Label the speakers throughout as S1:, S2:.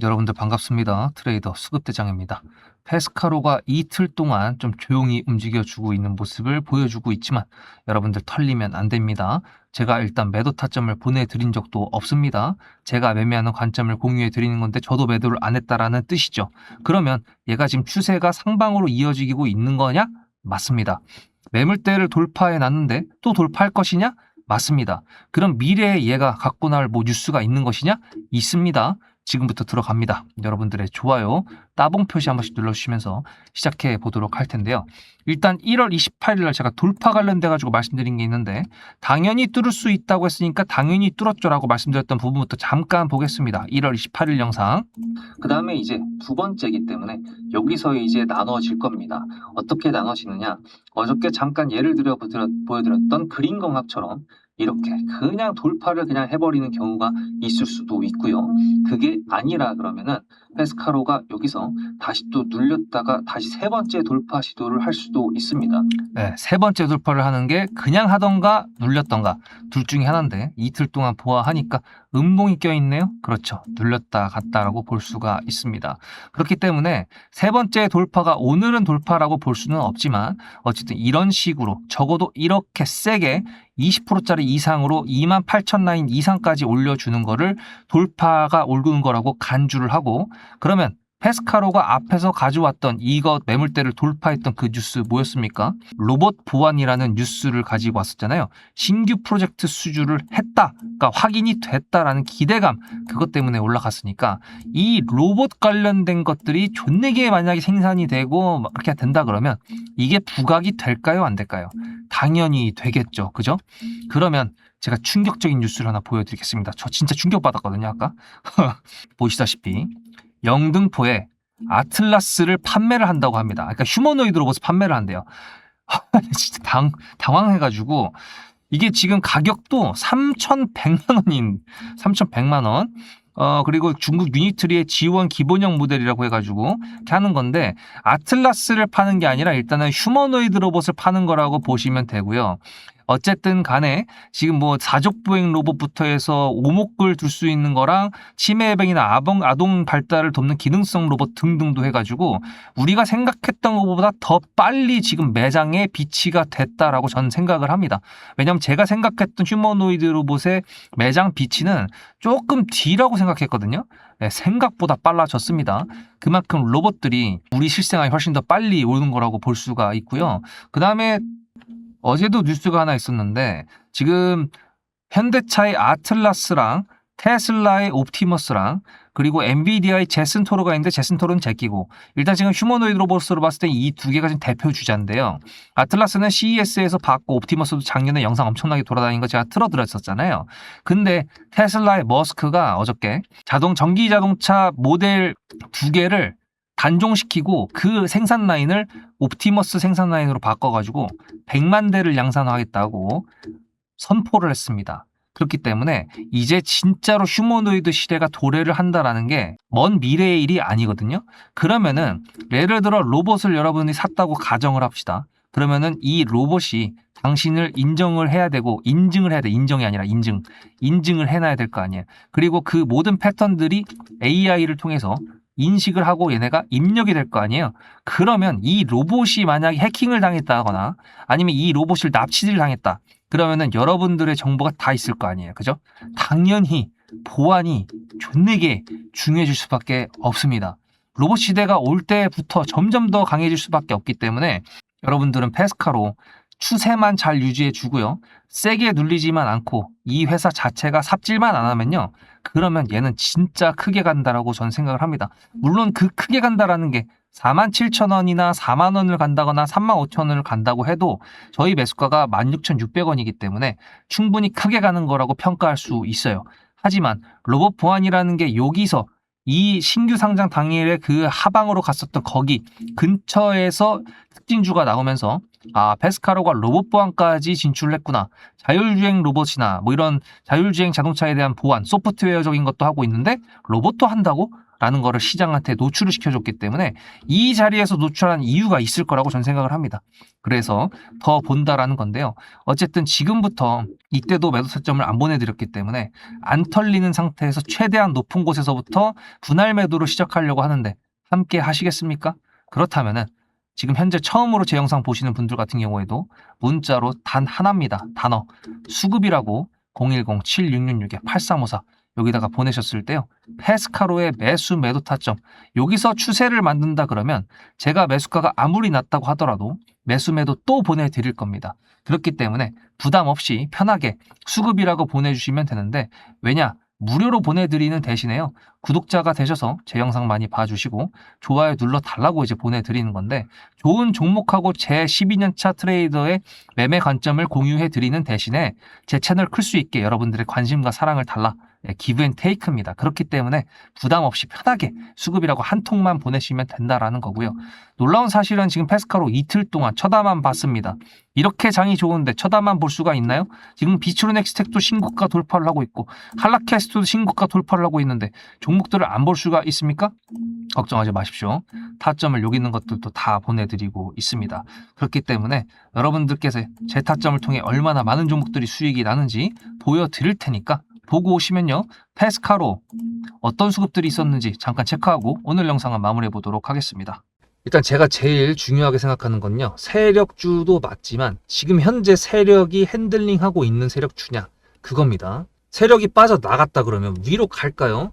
S1: 여러분들 반갑습니다. 트레이더 수급대장입니다. 페스카로가 이틀 동안 좀 조용히 움직여주고 있는 모습을 보여주고 있지만 여러분들 털리면 안 됩니다. 제가 일단 매도 타점을 보내드린 적도 없습니다. 제가 매매하는 관점을 공유해 드리는 건데 저도 매도를 안 했다라는 뜻이죠. 그러면 얘가 지금 추세가 상방으로 이어지고 있는 거냐? 맞습니다. 매물대를 돌파해 놨는데 또 돌파할 것이냐? 맞습니다. 그럼 미래에 얘가 갖고 나올 뭐 뉴스가 있는 것이냐? 있습니다. 지금부터 들어갑니다. 여러분들의 좋아요, 따봉 표시 한 번씩 눌러주시면서 시작해 보도록 할 텐데요. 일단 1월 28일 날 제가 돌파 관련돼 가지고 말씀드린 게 있는데 당연히 뚫을 수 있다고 했으니까 당연히 뚫었죠라고 말씀드렸던 부분부터 잠깐 보겠습니다. 1월 28일 영상. 그 다음에 이제 두 번째이기 때문에 여기서 이제 나눠질 겁니다. 어떻게 나눠지느냐? 어저께 잠깐 예를 들어 보여드렸던 그린 공학처럼 이렇게 그냥 돌파를 그냥 해버리는 경우가 있을 수도 있고요. 그게 아니라 그러면은 페스카로가 여기서 다시 또 눌렸다가 다시 세 번째 돌파 시도를 할 수도 있습니다. 네, 세 번째 돌파를 하는 게 그냥 하던가 눌렸던가 둘 중에 하나인데 이틀 동안 보아하니까 음봉이 껴있네요. 그렇죠. 눌렸다 갔다라고 볼 수가 있습니다. 그렇기 때문에 세 번째 돌파가 오늘은 돌파라고 볼 수는 없지만 어쨌든 이런 식으로 적어도 이렇게 세게 20%짜리 이상으로 28,000 라인 이상까지 올려주는 거를 돌파가 오르는 거라고 간주를 하고 그러면 페스카로가 앞에서 가져왔던 이거 매물대를 돌파했던 그 뉴스 뭐였습니까? 로봇 보안이라는 뉴스를 가지고 왔었잖아요. 신규 프로젝트 수주를 했다. 그러니까 확인이 됐다라는 기대감 그것 때문에 올라갔으니까 이 로봇 관련된 것들이 존내게 만약에 생산이 되고 막 그렇게 된다 그러면 이게 부각이 될까요? 안 될까요? 당연히 되겠죠. 그죠? 그러면 제가 충격적인 뉴스를 하나 보여드리겠습니다. 저 진짜 충격받았거든요, 아까. 보시다시피 영등포에 아틀라스를 판매를 한다고 합니다. 그러니까 휴머노이드 로봇을 판매를 한대요. 진짜 당, 당황해가지고 이게 지금 가격도 3,100만 원인 3,100만 원. 어 그리고 중국 유니트리의 지원 기본형 모델이라고 해가지고 이렇게 하는 건데 아틀라스를 파는 게 아니라 일단은 휴머노이드 로봇을 파는 거라고 보시면 되고요. 어쨌든 간에 지금 뭐 사족보행 로봇부터 해서 오목을 둘 수 있는 거랑 치매 예방이나 아동, 아동 발달을 돕는 기능성 로봇 등등도 해가지고 우리가 생각했던 것보다 더 빨리 지금 매장에 비치가 됐다라고 저는 생각을 합니다. 왜냐하면 제가 생각했던 휴머노이드 로봇의 매장 비치는 조금 뒤라고 생각했거든요. 네, 생각보다 빨라졌습니다. 그만큼 로봇들이 우리 실생활에 훨씬 더 빨리 오는 거라고 볼 수가 있고요. 그 다음에 어제도 뉴스가 하나 있었는데 지금 현대차의 아틀라스랑 테슬라의 옵티머스랑 그리고 엔비디아의 제슨토로가 있는데 제슨토로는 제끼고 일단 지금 휴머노이드 로봇으로 봤을 때 이 두 개가 지금 대표 주자인데요. 아틀라스는 CES에서 봤고 옵티머스도 작년에 영상 엄청나게 돌아다닌 거 제가 틀어드렸었잖아요. 근데 테슬라의 머스크가 어저께 자동 전기 자동차 모델 두 개를 단종시키고 그 생산 라인을 옵티머스 생산 라인으로 바꿔가지고 100만 대를 양산하겠다고 선포를 했습니다. 그렇기 때문에 이제 진짜로 휴머노이드 시대가 도래를 한다라는 게 먼 미래의 일이 아니거든요. 그러면은 예를 들어 로봇을 여러분이 샀다고 가정을 합시다. 그러면은 이 로봇이 당신을 인정을 해야 되고 인증을 해야 돼. 인정이 아니라 인증. 인증을 해놔야 될 거 아니에요. 그리고 그 모든 패턴들이 AI를 통해서 인식을 하고 얘네가 입력이 될 거 아니에요. 그러면 이 로봇이 만약에 해킹을 당했다거나 아니면 이 로봇을 납치를 당했다. 그러면은 여러분들의 정보가 다 있을 거 아니에요. 그죠? 당연히 보안이 존내게 중요해질 수밖에 없습니다. 로봇 시대가 올 때부터 점점 더 강해질 수밖에 없기 때문에 여러분들은 페스카로 추세만 잘 유지해 주고요. 세게 눌리지만 않고 이 회사 자체가 삽질만 안 하면요. 그러면 얘는 진짜 크게 간다라고 저는 생각을 합니다. 물론 그 크게 간다라는 게 4만 7천 원이나 4만 원을 간다거나 3만 5천 원을 간다고 해도 저희 매수가가 16,600원이기 때문에 충분히 크게 가는 거라고 평가할 수 있어요. 하지만 로봇 보안이라는 게 여기서 이 신규 상장 당일에 그 하방으로 갔었던 거기 근처에서 특징주가 나오면서 아 페스카로가 로봇 보안까지 진출을 했구나 자율주행 로봇이나 뭐 이런 자율주행 자동차에 대한 보안 소프트웨어적인 것도 하고 있는데 로봇도 한다고 라는 거를 시장한테 노출을 시켜줬기 때문에 이 자리에서 노출한 이유가 있을 거라고 저는 생각을 합니다. 그래서 더 본다라는 건데요. 어쨌든 지금부터 이때도 매도 타점을 안 보내드렸기 때문에 안 털리는 상태에서 최대한 높은 곳에서부터 분할 매도를 시작하려고 하는데 함께 하시겠습니까? 그렇다면은 지금 현재 처음으로 제 영상 보시는 분들 같은 경우에도 문자로 단 하나입니다. 단어 수급이라고 010-7666-8354 여기다가 보내셨을 때요. 페스카로의 매수 매도 타점 여기서 추세를 만든다 그러면 제가 매수가가 아무리 낮다고 하더라도 매수 매도 또 보내드릴 겁니다. 그렇기 때문에 부담 없이 편하게 수급이라고 보내주시면 되는데 왜냐 무료로 보내드리는 대신에요 구독자가 되셔서 제 영상 많이 봐주시고 좋아요 눌러 달라고 이제 보내드리는 건데 좋은 종목하고 제 12년차 트레이더의 매매 관점을 공유해 드리는 대신에 제 채널 클 수 있게 여러분들의 관심과 사랑을 달라 예, 기브앤테이크입니다. 그렇기 때문에 부담 없이 편하게 수급이라고 한 통만 보내시면 된다라는 거고요. 놀라운 사실은 지금 페스카로 이틀 동안 쳐다만 봤습니다. 이렇게 장이 좋은데 쳐다만 볼 수가 있나요? 지금 비추로넥스텍도 신고가 돌파를 하고 있고 한라캐스트도 신고가 돌파를 하고 있는데 종 목들을 안 볼 수가 있습니까? 걱정하지 마십시오. 타점을 여기 있는 것들도 다 보내드리고 있습니다. 그렇기 때문에 여러분들께서 제 타점을 통해 얼마나 많은 종목들이 수익이 나는지 보여드릴 테니까 보고 오시면요. 페스카로 어떤 수급들이 있었는지 잠깐 체크하고 오늘 영상은 마무리해 보도록 하겠습니다. 일단 제가 제일 중요하게 생각하는 건요. 세력주도 맞지만 지금 현재 세력이 핸들링하고 있는 세력주냐 그겁니다. 세력이 빠져 나갔다 그러면 위로 갈까요?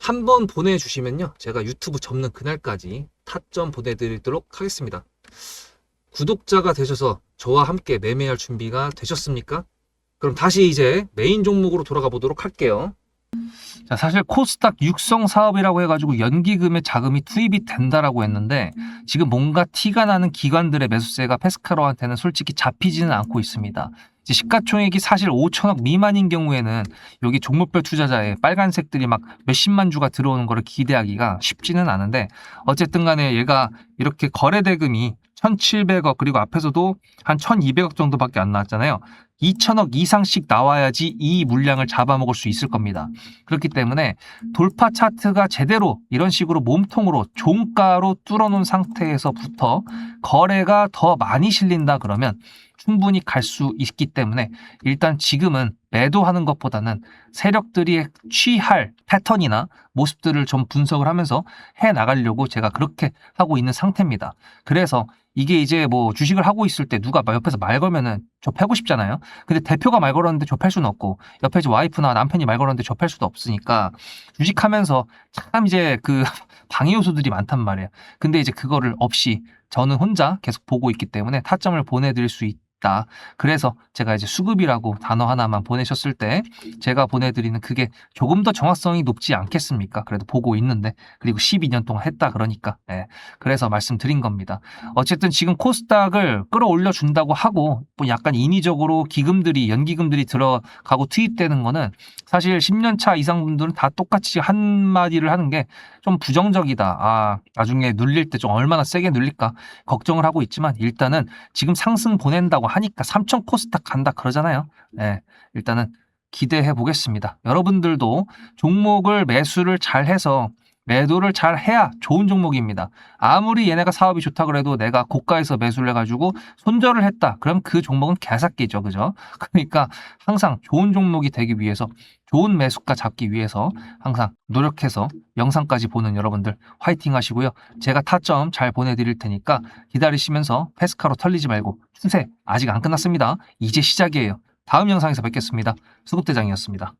S1: 한 번 보내주시면요 제가 유튜브 접는 그날까지 타점 보내드리도록 하겠습니다. 구독자가 되셔서 저와 함께 매매할 준비가 되셨습니까? 그럼 다시 이제 메인 종목으로 돌아가 보도록 할게요. 자, 사실 코스닥 육성 사업이라고 해가지고 연기금의 자금이 투입이 된다라고 했는데 지금 뭔가 티가 나는 기관들의 매수세가 페스카로한테는 솔직히 잡히지는 않고 있습니다. 이제 시가총액이 사실 5천억 미만인 경우에는 여기 종목별 투자자의 빨간색들이 막 몇십만 주가 들어오는 거를 기대하기가 쉽지는 않은데 어쨌든 간에 얘가 이렇게 거래 대금이 1,700억 그리고 앞에서도 한 1,200억 정도밖에 안 나왔잖아요. 2천억 이상씩 나와야지 이 물량을 잡아먹을 수 있을 겁니다. 그렇기 때문에 돌파 차트가 제대로 이런 식으로 몸통으로 종가로 뚫어놓은 상태에서부터 거래가 더 많이 실린다 그러면 충분히 갈 수 있기 때문에 일단 지금은 매도하는 것보다는 세력들이 취할 패턴이나 모습들을 좀 분석을 하면서 해 나가려고 제가 그렇게 하고 있는 상태입니다. 그래서 이게 이제 뭐 주식을 하고 있을 때 누가 막 옆에서 말 걸면은 저 패고 싶잖아요. 근데 대표가 말 걸었는데 저 팔 수는 없고 옆에 와이프나 남편이 말 걸었는데 저 팔 수도 없으니까 주식하면서 참 이제 그 방해 요소들이 많단 말이에요. 근데 이제 그거를 없이 저는 혼자 계속 보고 있기 때문에 타점을 보내드릴 수 있 다. 그래서 제가 이제 수급이라고 단어 하나만 보내셨을 때 제가 보내드리는 그게 조금 더 정확성이 높지 않겠습니까? 그래도 보고 있는데 그리고 12년 동안 했다 그러니까 예. 그래서 말씀드린 겁니다. 어쨌든 지금 코스닥을 끌어올려 준다고 하고 뭐 약간 인위적으로 기금들이 연기금들이 들어가고 투입되는 거는 사실 10년 차 이상 분들은 다 똑같이 한 마디를 하는 게 좀 부정적이다. 아 나중에 눌릴 때 좀 얼마나 세게 눌릴까 걱정을 하고 있지만 일단은 지금 상승 보낸다고 하니까 3천 코스닥 간다 그러잖아요. 예, 일단은 기대해 보겠습니다. 여러분들도 종목을 매수를 잘 해서 매도를 잘 해야 좋은 종목입니다. 아무리 얘네가 사업이 좋다 그래도 내가 고가에서 매수를 해가지고 손절을 했다. 그럼 그 종목은 개삭기죠. 그죠? 그러니까 항상 좋은 종목이 되기 위해서 좋은 매수가 잡기 위해서 항상 노력해서 영상까지 보는 여러분들 화이팅 하시고요. 제가 타점 잘 보내드릴 테니까 기다리시면서 페스카로 털리지 말고 추세 아직 안 끝났습니다. 이제 시작이에요. 다음 영상에서 뵙겠습니다. 수급대장이었습니다.